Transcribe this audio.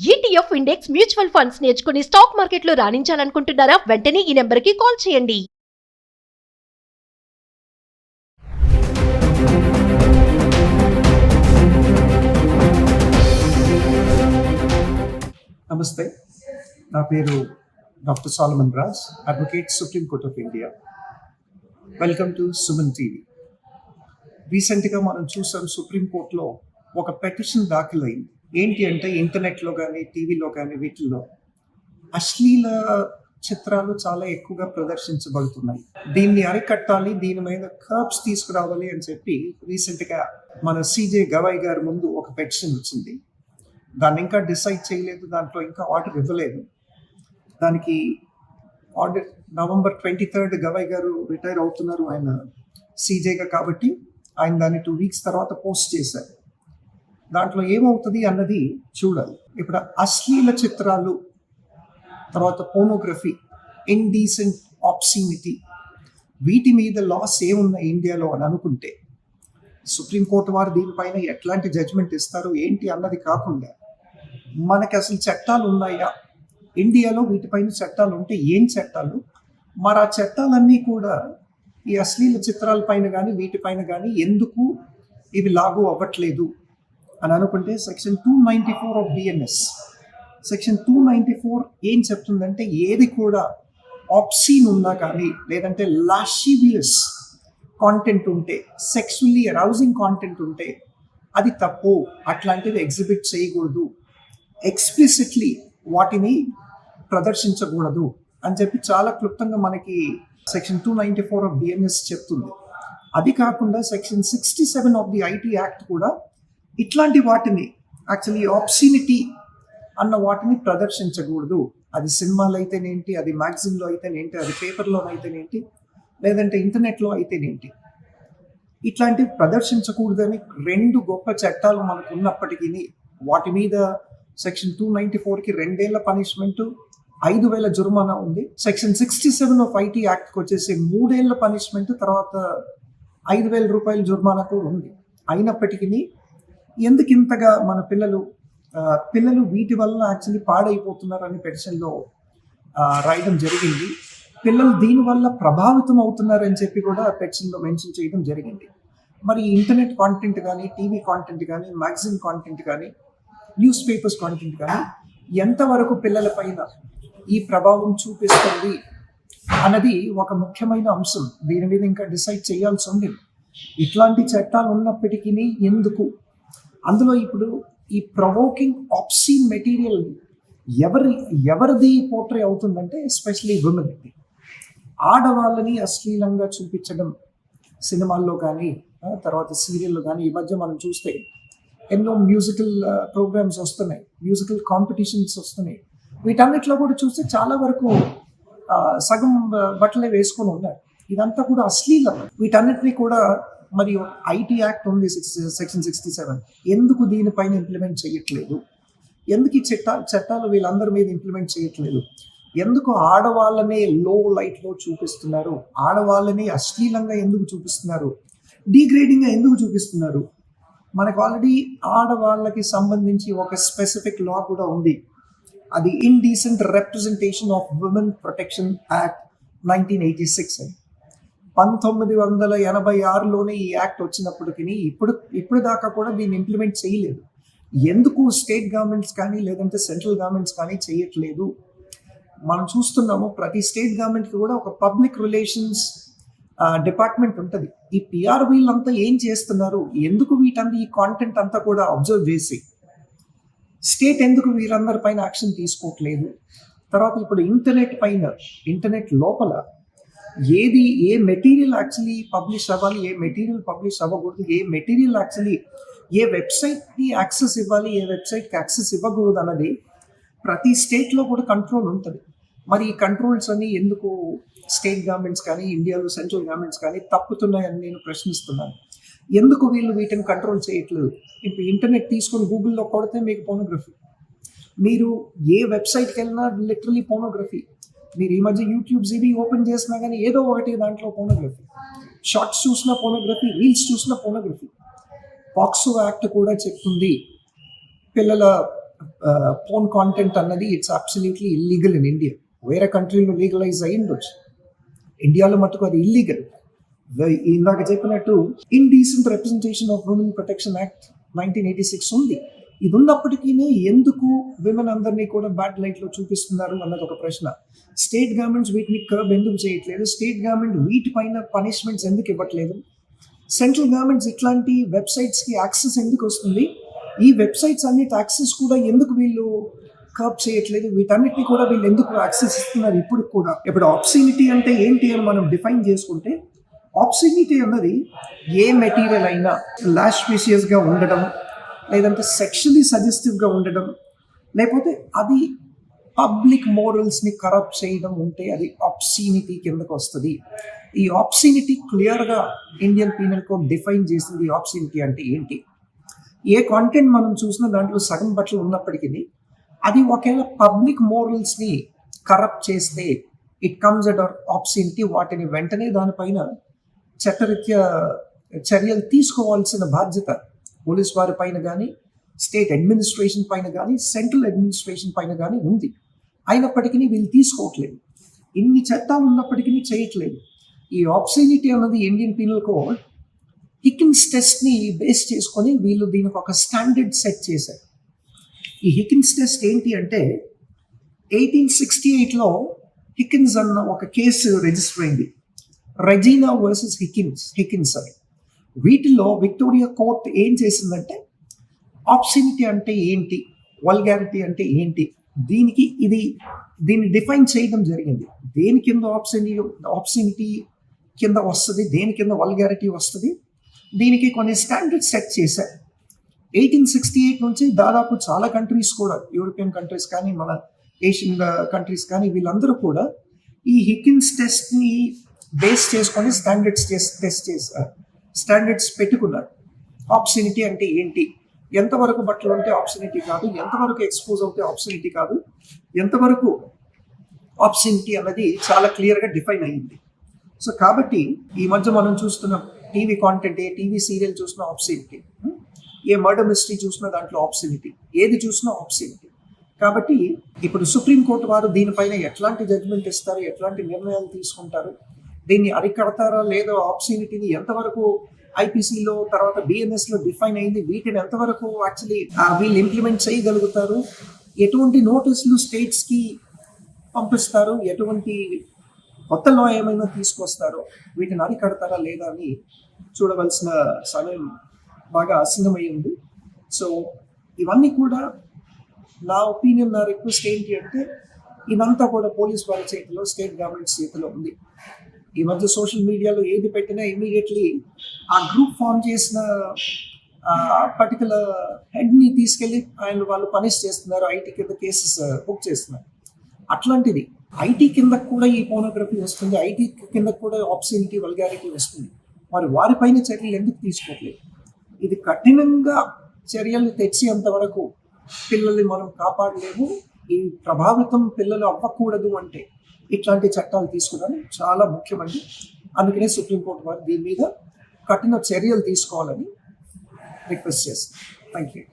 ETF index mutual funds నేర్చుకుని stock మార్కెట్లో రాణించాలనుకుంటున్నారా? వెంటనే ఈ నెంబర్కి కాల్ చేయండి. నమస్తే. నా పేరు doctor Solomon Raj advocate supreme court of India. Welcome to Suman TV. రీసెంట్గా మనం చూసాం సుప్రీంకోర్టులో ఒక పెటిషన్ దాఖలైంది. ఏంటి అంటే ఇంటర్నెట్లో కానీ టీవీలో కానీ వీటిల్లో అశ్లీల చిత్రాలు చాలా ఎక్కువగా ప్రదర్శించబడుతున్నాయి. దీన్ని అరికట్టాలి దీని మీద కర్బ్స్ తీసుకురావాలి అని చెప్పి రీసెంట్గా మన సిజే గవాయ్ గారి ముందు ఒక పెటిషన్ వచ్చింది. దాన్ని ఇంకా డిసైడ్ చేయలేదు దాంట్లో ఇంకా ఆర్డర్ ఇవ్వలేదు. దానికి order November twenty third Gavai garu retire అవుతున్నారు ఆయన సీజేగా కాబట్టి ఆయన దాన్ని టూ వీక్స్ తర్వాత పోస్ట్ చేశారు. దాంట్లో ఏమవుతుంది అన్నది చూడాలి. ఇప్పుడు అశ్లీల చిత్రాలు తర్వాత పోనోగ్రఫీ ఇండీసెంట్ ఆప్సినిటీ వీటి మీద లాస్ ఏమున్నాయి ఇండియాలో అని అనుకుంటే సుప్రీంకోర్టు వారు దీనిపైన ఎట్లాంటి జడ్జ్మెంట్ ఇస్తారు ఏంటి అన్నది కాకుండా మనకి అసలు చట్టాలు ఉన్నాయా? ఇండియాలో వీటిపైన చట్టాలు ఉంటే ఏం చట్టాలు? మరి ఆ చట్టాలన్నీ కూడా ఈ అశ్లీల చిత్రాలపైన కానీ వీటిపైన కానీ ఎందుకు ఇవి లాగు అవ్వట్లేదు? అని అనుకుంటే section two ninety four of BNS section two ninety four ఏం చెప్తుందంటే ఏది కూడా ఆప్సీన్ ఉన్నా కానీ లేదంటే లాషివియస్ కాంటెంట్ ఉంటే సెక్సువల్లీ అరౌజింగ్ కాంటెంట్ ఉంటే అది తప్పు. అట్లాంటివి ఎగ్జిబిట్ చేయకూడదు. ఎక్స్ప్లిసిట్లీ వాటిని ప్రదర్శించకూడదు అని చెప్పి చాలా క్లుప్తంగా మనకి section two ninety four of BNS చెప్తుంది. అది కాకుండా section sixty seven of the IT act కూడా ఇట్లాంటి వాటిని యాక్చువల్లీ ఆప్సినిటీ అన్న వాటిని ప్రదర్శించకూడదు. అది సినిమాలో అయితేనేంటి అది మ్యాగజిన్లో అయితేనేంటి అది పేపర్లో అయితేనేంటి లేదంటే ఇంటర్నెట్లో అయితేనేంటి ఇట్లాంటివి ప్రదర్శించకూడదని రెండు గొప్ప చట్టాలు మనకు ఉన్నప్పటికీ వాటి మీద సెక్షన్ టూ నైంటీ ఫోర్కి రెండేళ్ళ పనిష్మెంట్ ఐదు వేల జుర్మానా ఉంది. Section sixty seven of IT యాక్ట్కి వచ్చేసి మూడేళ్ళ పనిష్మెంట్ తర్వాత ఐదు వేల రూపాయల జుర్మానా కూడా ఉంది. అయినప్పటికీ ఎందుకు ఇంతగా మన పిల్లలు పిల్లలు వీటి వల్ల యాక్చువల్లీ పాడైపోతున్నారని పెటిషన్లో రాయడం జరిగింది. పిల్లలు దీనివల్ల ప్రభావితం అవుతున్నారని చెప్పి కూడా పెటిషన్లో మెన్షన్ చేయడం జరిగింది. మరి ఇంటర్నెట్ కాంటెంట్ కానీ టీవీ కాంటెంట్ కానీ మ్యాగజైన్ కాంటెంట్ కానీ న్యూస్ పేపర్స్ కాంటెంట్ కానీ ఎంతవరకు పిల్లల పైన ఈ ప్రభావం చూపిస్తుంది అన్నది ఒక ముఖ్యమైన అంశం. దీని మీద ఇంకా డిసైడ్ చేయాల్సి ఉంది. ఇట్లాంటి చట్టాలు ఉన్నప్పటికీ ఎందుకు అందులో ఇప్పుడు ఈ ప్రొవోకింగ్ ఆప్సీన్ మెటీరియల్ ఎవరి ఎవరిది పోర్ట్రే అవుతుందంటే ఎస్పెషలీ ఉమెన్ది ఆడవాళ్ళని అశ్లీలంగా చూపించడం సినిమాల్లో కానీ తర్వాత సీరియల్లో కానీ ఈ మధ్య మనం చూస్తే ఎన్నో మ్యూజికల్ ప్రోగ్రామ్స్ వస్తున్నాయి మ్యూజికల్ కాంపిటీషన్స్ వస్తున్నాయి. వీటన్నిటిలో కూడా చూస్తే చాలా వరకు సగం బట్టలే వేసుకొని ఉన్నారు. ఇదంతా కూడా అశ్లీలం వీటన్నిటిని కూడా మరియు ఐటీ యాక్ట్ ఉంది సెక్షన్ సిక్స్టీ సెవెన్. ఎందుకు దీనిపైన ఇంప్లిమెంట్ చేయట్లేదు? ఎందుకు ఈ చట్ట చట్టాలు వీళ్ళందరి మీద ఇంప్లిమెంట్ చేయట్లేదు? ఎందుకు ఆడవాళ్ళనే లో లైట్లో చూపిస్తున్నారు? ఆడవాళ్ళని అశ్లీలంగా ఎందుకు చూపిస్తున్నారు? డీగ్రేడింగ్గా ఎందుకు చూపిస్తున్నారు? మనకు ఆల్రెడీ ఆడవాళ్ళకి సంబంధించి ఒక స్పెసిఫిక్ లా కూడా ఉంది. అది indecent representation of women protection act nineteen eighty six అని. పంతొమ్మిది వందల ఎనభై ఆరులోనే ఈ యాక్ట్ వచ్చినప్పటికీ ఇప్పుడు ఇప్పుడు దాకా కూడా దీన్ని ఇంప్లిమెంట్ చేయలేదు. ఎందుకు స్టేట్ గవర్నమెంట్స్ కానీ లేదంటే సెంట్రల్ గవర్నమెంట్స్ కానీ చేయట్లేదు? మనం చూస్తున్నాము ప్రతి స్టేట్ గవర్నమెంట్కి కూడా ఒక పబ్లిక్ రిలేషన్స్ డిపార్ట్మెంట్ ఉంటుంది. ఈ పిఆర్ వీళ్ళంతా ఏం చేస్తున్నారు? ఎందుకు వీటంతా ఈ కాంటెంట్ అంతా కూడా అబ్జర్వ్ చేసి? స్టేట్ ఎందుకు వీరందరి పైన యాక్షన్ తీసుకోవట్లేదు? తర్వాత ఇప్పుడు ఇంటర్నెట్ పైన ఇంటర్నెట్ లోపల ఏది ఏ మెటీరియల్ యాక్చువల్లీ పబ్లిష్ అవ్వాలి ఏ మెటీరియల్ పబ్లిష్ అవ్వకూడదు ఏ మెటీరియల్ యాక్చువల్లీ ఏ వెబ్సైట్కి యాక్సెస్ ఇవ్వాలి ఏ వెబ్సైట్కి యాక్సెస్ ఇవ్వకూడదు అన్నది ప్రతి స్టేట్లో కూడా కంట్రోల్ ఉంటుంది. మరి ఈ కంట్రోల్స్ అని ఎందుకు స్టేట్ గవర్నమెంట్స్ కానీ ఇండియాలో సెంట్రల్ గవర్నమెంట్స్ కానీ తప్పుతున్నాయని నేను ప్రశ్నిస్తున్నాను. ఎందుకు వీళ్ళు వీటిని కంట్రోల్ చేయట్లేదు? ఇప్పుడు ఇంటర్నెట్ తీసుకొని గూగుల్లో కొడితే మీకు పోనోగ్రఫీ మీరు ఏ వెబ్సైట్కి వెళ్ళినా లిటరలీ పోనోగ్రఫీ మీరు ఈ మధ్య యూట్యూబ్ జీబీ ఓపెన్ చేసినా కానీ ఏదో ఒకటి దాంట్లో పోనోగ్రఫీ షార్ట్స్ చూసిన పోనోగ్రఫీ రీల్స్ చూసిన పోనోగ్రఫీ పాక్సో యాక్ట్ కూడా చెప్తుంది. పిల్లల ఫోన్ కాంటెంట్ అన్నది it's absolutely illegal in India వేరే కంట్రీలో లీగలైజ్ అయ్యిండొచ్చు ఇండియాలో మటుకు అది ఇల్లీగల్ ఇందాక చెప్పినట్టు indecent representation of women protection act nineteen eighty six ఉంది. ఇది ఉన్నప్పటికీ ఎందుకు విమెన్ అందరినీ కూడా బ్యాడ్ లైట్లో చూపిస్తున్నారు అన్నది ఒక ప్రశ్న. స్టేట్ గవర్నమెంట్స్ వీటిని కర్బ్ ఎందుకు చేయట్లేదు? స్టేట్ గవర్నమెంట్ వీటిపైన పనిష్మెంట్స్ ఎందుకు ఇవ్వట్లేదు? సెంట్రల్ గవర్నమెంట్స్ ఇట్లాంటి వెబ్సైట్స్కి యాక్సెస్ ఎందుకు వస్తుంది? ఈ వెబ్సైట్స్ అన్నిటి యాక్సెస్ కూడా ఎందుకు వీళ్ళు కర్బ్ చేయట్లేదు? వీటన్నిటిని కూడా వీళ్ళు ఎందుకు యాక్సెస్ ఇస్తున్నారు ఇప్పుడు కూడా? ఇప్పుడు ఆప్సినిటీ అంటే ఏంటి అని మనం డిఫైన్ చేసుకుంటే ఆప్సినిటీ అన్నది ఏ మెటీరియల్ అయినా లాస్పిషియస్గా ఉండడం లేదంటే సెక్షువలీ సజెస్టివ్గా ఉండడం లేకపోతే అది పబ్లిక్ మోరల్స్ని కరప్ట్ చేయడం ఉంటే అది ఆప్సినిటీ కిందకు వస్తుంది. ఈ ఆప్సినిటీ క్లియర్గా ఇండియన్ పీనల్ కోడ్ డిఫైన్ చేసింది ఆప్సినిటీ అంటే ఏంటి? ఏ కాంటెంట్ మనం చూసినా దాంట్లో సగం బట్టలు ఉన్నప్పటికీ అది ఒకవేళ పబ్లిక్ మోరల్స్ని కరప్ట్ చేస్తే it comes at our obscenity వాటిని వెంటనే దానిపైన చట్టరీత్యా చర్యలు తీసుకోవాల్సిన బాధ్యత పోలీస్ వారి పైన కానీ స్టేట్ అడ్మినిస్ట్రేషన్ పైన కానీ సెంట్రల్ అడ్మినిస్ట్రేషన్ పైన కానీ ఉంది. అయినప్పటికీ వీళ్ళు తీసుకోవట్లేదు. ఇన్ని చట్టాలు ఉన్నప్పటికీ చేయట్లేదు. ఈ ఆప్సినిటీ అన్నది ఇండియన్ పీనల్ కోడ్ హికిన్స్ టెస్ట్ని బేస్ చేసుకొని వీళ్ళు దీనికి ఒక స్టాండర్డ్ సెట్ చేశారు. ఈ హికిన్స్ టెస్ట్ ఏంటి అంటే ఎయిటీన్ సిక్స్టీ ఎయిట్లో హికిన్స్ అన్న ఒక కేసు రిజిస్టర్ అయింది. రెజీనా వర్సెస్ హికిన్స్ హికిన్స్ అని. వీటిలో విక్టోరియా కోర్ట్ ఏం చేసిందంటే ఆప్సినిటీ అంటే ఏంటి? వల్గారిటీ అంటే ఏంటి? దీనికి ఇది దీన్ని డిఫైన్ చేయడం జరిగింది. దేని కింద ఆప్షన్ ఆప్సినిటీ కింద వస్తుంది? దేని కింద వల్గారిటీ వస్తుంది? దీనికి కొన్ని స్టాండర్డ్ సెట్ చేశారు. ఎయిటీన్ సిక్స్టీ ఎయిట్ నుంచి దాదాపు చాలా కంట్రీస్ కూడా యూరోపియన్ కంట్రీస్ కానీ మన ఏషియన్ కంట్రీస్ uh, కానీ వీళ్ళందరూ కూడా ఈ హికిన్స్ టెస్ట్ని బేస్ చేసుకొని స్టాండర్డ్స్ టెస్ట్ చేశారు. స్టాండర్డ్స్ పెట్టుకున్నారు. ఆప్షనిటీ అంటే ఏంటి? ఎంతవరకు బట్టలు ఉంటే ఆప్షనిటీ కాదు ఎంతవరకు ఎక్స్పోజ్ అవుతే ఆప్షనిటీ కాదు ఎంతవరకు ఆప్షనిటీ అన్నది చాలా క్లియర్గా డిఫైన్ అయ్యింది సో కాబట్టి ఈ మధ్య మనం చూస్తున్న టీవీ కాంటెంట్ ఏ టీవీ సీరియల్ చూసిన ఆప్షనిటీ ఏ మర్డర్ మిస్టరీ చూసినా దాంట్లో ఆప్సినిటీ ఏది చూసినా ఆప్షనిటీ కాబట్టి ఇప్పుడు సుప్రీంకోర్టు వారు దీనిపైన ఎట్లాంటి జడ్జ్మెంట్ ఇస్తారు ఎట్లాంటి నిర్ణయాలు తీసుకుంటారు? దీన్ని అరికడతారా లేదో ఆప్షనిటీని ఎంతవరకు ఐపీసీలో తర్వాత బిఎన్ఎస్లో డిఫైన్ అయింది వీటిని ఎంతవరకు యాక్చువల్లీ వీళ్ళు ఇంప్లిమెంట్ చేయగలుగుతారు? ఎటువంటి నోటీసులు స్టేట్స్కి పంపిస్తారు? ఎటువంటి కొత్త లా ఏమైనా తీసుకొస్తారో? వీటిని అరికడతారా లేదా అని చూడవలసిన సమయం బాగా ఆసన్నమై ఉంది. సో ఇవన్నీ కూడా నా ఒపీనియన్ నా రిక్వెస్ట్ ఏంటి అంటే ఇదంతా కూడా పోలీస్ వాళ్ళ చేతిలో స్టేట్ గవర్నమెంట్ చేతిలో ఉంది. ఈ మధ్య సోషల్ మీడియాలో ఏది పెట్టినా ఇమీడియట్లీ ఆ గ్రూప్ ఫామ్ చేసిన పర్టికులర్ హెడ్ని తీసుకెళ్ళి ఆయన వాళ్ళు పనిష్ చేస్తున్నారు ఐటీ కింద కేసెస్ బుక్ చేస్తున్నారు. అట్లాంటిది ఐటీ కింద కూడా ఈ పోనోగ్రఫీ వస్తుంది ఐటీ కింద కూడా ఆప్సినిటీ వల్గారిటీ వస్తుంది. మరి వారిపైన చర్యలు ఎందుకు తీసుకోవట్లేదు? ఇది కఠినంగా చర్యలు తెచ్చేంత వరకు పిల్లల్ని మనం కాపాడలేము. ఈ ప్రభావితం పిల్లలు అవ్వకూడదు అంటే ఇట్లాంటి చట్టాలు తీసుకున్నాను. చాలా ముఖ్యమండి. అందుకనే సుప్రీంకోర్టు వారు దీని మీద కఠిన చర్యలు తీసుకోవాలని రిక్వెస్ట్ చేస్తాను థ్యాంక్ యూ